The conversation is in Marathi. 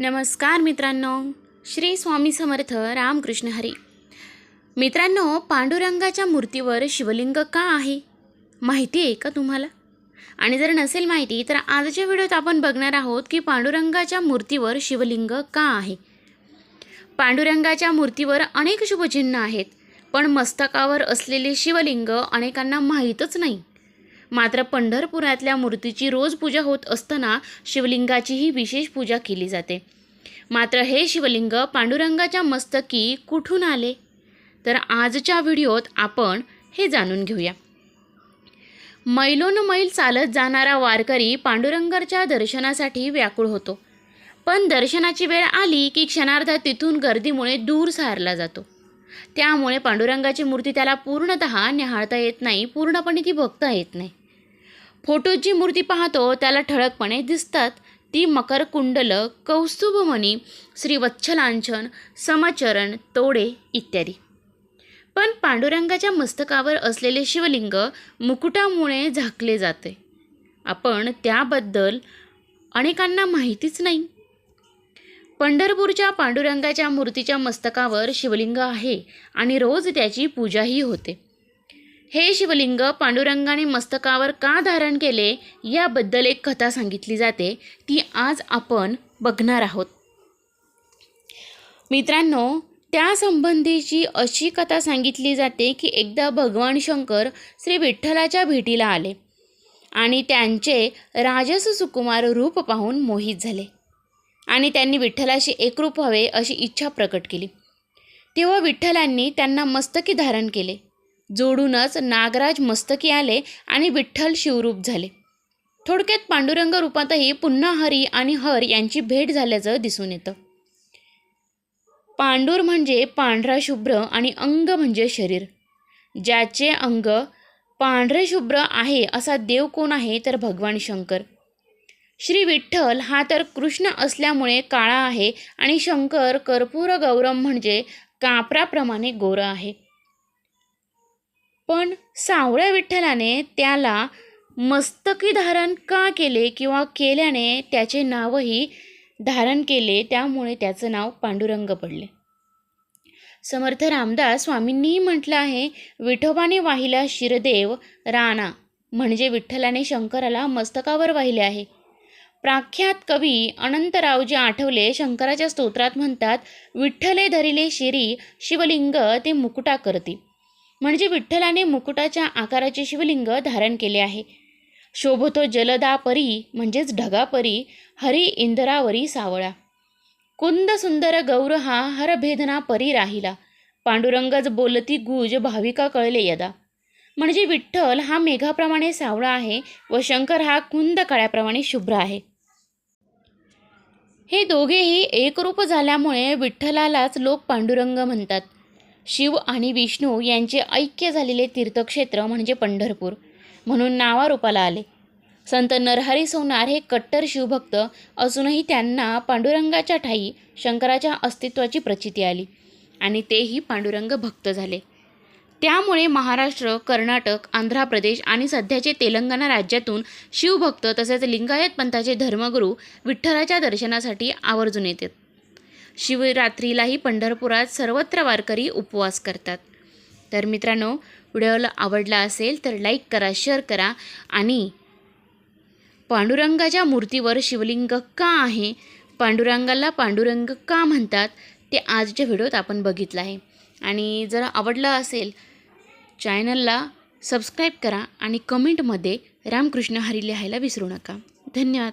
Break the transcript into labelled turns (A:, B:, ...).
A: नमस्कार मित्रांनो. श्री स्वामी समर्थ रामकृष्ण हरी. मित्रांनो पांडुरंगाच्या मूर्तीवर शिवलिंग का आहे? माहिती आहे का तुम्हाला? आणि जर नसेल माहिती तर आजच्या व्हिडिओत आपण बघणार आहोत की पांडुरंगाच्या मूर्तीवर शिवलिंग का आहे? पांडुरंगाच्या मूर्तीवर अनेक शुभचिन्ह आहेत पण मस्तकावर असलेले शिवलिंग अनेकांना माहीतच नाही. मात्र पंढरपुरातल्या मूर्तीची रोज पूजा होत असताना शिवलिंगाचीही विशेष पूजा केली जाते. मात्र हे शिवलिंग पांडुरंगाच्या मस्तकी कुठून आले? तर आजच्या व्हिडिओत आपण हे जाणून घेऊया. मैलोन मैल चालत जाणारा वारकरी पांडुरंगाच्या दर्शनासाठी व्याकुळ होतो. पण दर्शनाची वेळ आली की क्षणार्धात तिथून गर्दीमुळे दूर सारला जातो. त्यामुळे पांडुरंगाची मूर्ती त्याला पूर्णतः निहाळता येत नाही पूर्णपणे ती बघता येत नाही. फोटोत जी मूर्ती पाहतो त्याला ठळकपणे दिसतात. ती मकर कुंडल कौस्तुभमणी श्रीवत्सलांछन समचरण तोडे इत्यादी. पण पांडुरंगाच्या मस्तकावर असलेले शिवलिंग मुकुटामुळे झाकले जाते. आपण त्याबद्दल अनेकांना माहितीच नाही. पंढरपूरच्या पांडुरंगाच्या मूर्तीच्या मस्तकावर शिवलिंग आहे आणि रोज त्याची पूजाही होते. हे शिवलिंग पांडुरंगाने मस्तकावर का धारण केले याबद्दल एक कथा सांगितली जाते. ती आज आपण बघणार आहोत. मित्रांनो त्यासंबंधीची अशी कथा सांगितली जाते की एकदा भगवान शंकर श्री विठ्ठलाच्या भेटीला आले आणि त्यांचे राजस सुकुमार रूप पाहून मोहित झाले आणि त्यांनी विठ्ठलाशी एकरूप व्हावे अशी इच्छा प्रकट केली. तेव्हा विठ्ठलांनी त्यांना मस्तकी धारण केले. जोडूनच नागराज मस्तकी आले आणि विठ्ठल शिवरूप झाले. थोडक्यात पांडुरंग रूपातही पुन्हा हरी आणि हर यांची भेट झाल्याचं दिसून येतं. पांडुर म्हणजे पांढरा शुभ्र आणि अंग म्हणजे शरीर. ज्याचे अंग पांढरे शुभ्र आहे असा देव कोण आहे तर भगवान शंकर. श्री विठ्ठल हा तर कृष्ण असल्यामुळे काळा आहे आणि शंकर कर्पूर गौरम म्हणजे कापराप्रमाणे गोरा आहे. पण सावळ्या विठ्ठलाने त्याला मस्तकी धारण का केले किंवा केल्याने त्याचे नावही धारण केले त्यामुळे त्याचं नाव पांडुरंग पडले. समर्थ रामदास स्वामींनीही म्हटलं आहे विठोबाने वाहिला शिरदेव राणा म्हणजे विठ्ठलाने शंकराला मस्तकावर वाहिले आहे. प्राख्यात कवी अनंतरावजी आठवले शंकराच्या स्तोत्रात म्हणतात विठ्ठले धरिले शिरी शिवलिंग ते मुकुटा करती. म्हणजे विठ्ठलाने मुकुटाच्या आकाराचे शिवलिंग धारण केले आहे. शोभतो जलदा परी म्हणजेच ढगापरी हरी इंद्रावरी सावळा. कुंद सुंदर गौर हा हरभेदना परी राहिला. पांडुरंगज बोलती गुज भाविका कळले यदा. म्हणजे विठ्ठल हा मेघाप्रमाणे सावळा आहे व शंकर हा कुंद काळ्याप्रमाणे शुभ्र आहे. हे दोघेही एकरूप झाल्यामुळे विठ्ठलालाच लोक पांडुरंग म्हणतात. शिव आणि विष्णू यांचे ऐक्य झालेले तीर्थक्षेत्र म्हणजे पंढरपूर. म्हणून नावारूपाला आले. संत नरहरी सोनार हे कट्टर शिवभक्त असूनही त्यांना पांडुरंगाच्या ठाई शंकराच्या अस्तित्वाची प्रचिती आली आणि तेही पांडुरंग भक्त झाले. त्यामुळे महाराष्ट्र कर्नाटक आंध्र प्रदेश आणि सध्याचे तेलंगणा राज्यातून शिवभक्त तसेच लिंगायत पंथाचे धर्मगुरू विठ्ठलाच्या दर्शनासाठी आवर्जून येतात. शिवरात्रीलाही पंढरपुरात सर्वत्र वारकरी उपवास करतात. तर मित्रांनो व्हिडिओला आवडला असेल तर लाईक करा शेअर करा आणि पांडुरंगाच्या मूर्तीवर शिवलिंग का आहे? पांडुरंगाला पांडुरंग का म्हणतात? ते आजच्या व्हिडिओत आपण बघितलं आहे. आणि जर आवडलं असेल चॅनलला सबस्क्राईब करा आणि कमेंटमध्ये रामकृष्ण हरी लिहायला विसरू नका. धन्यवाद.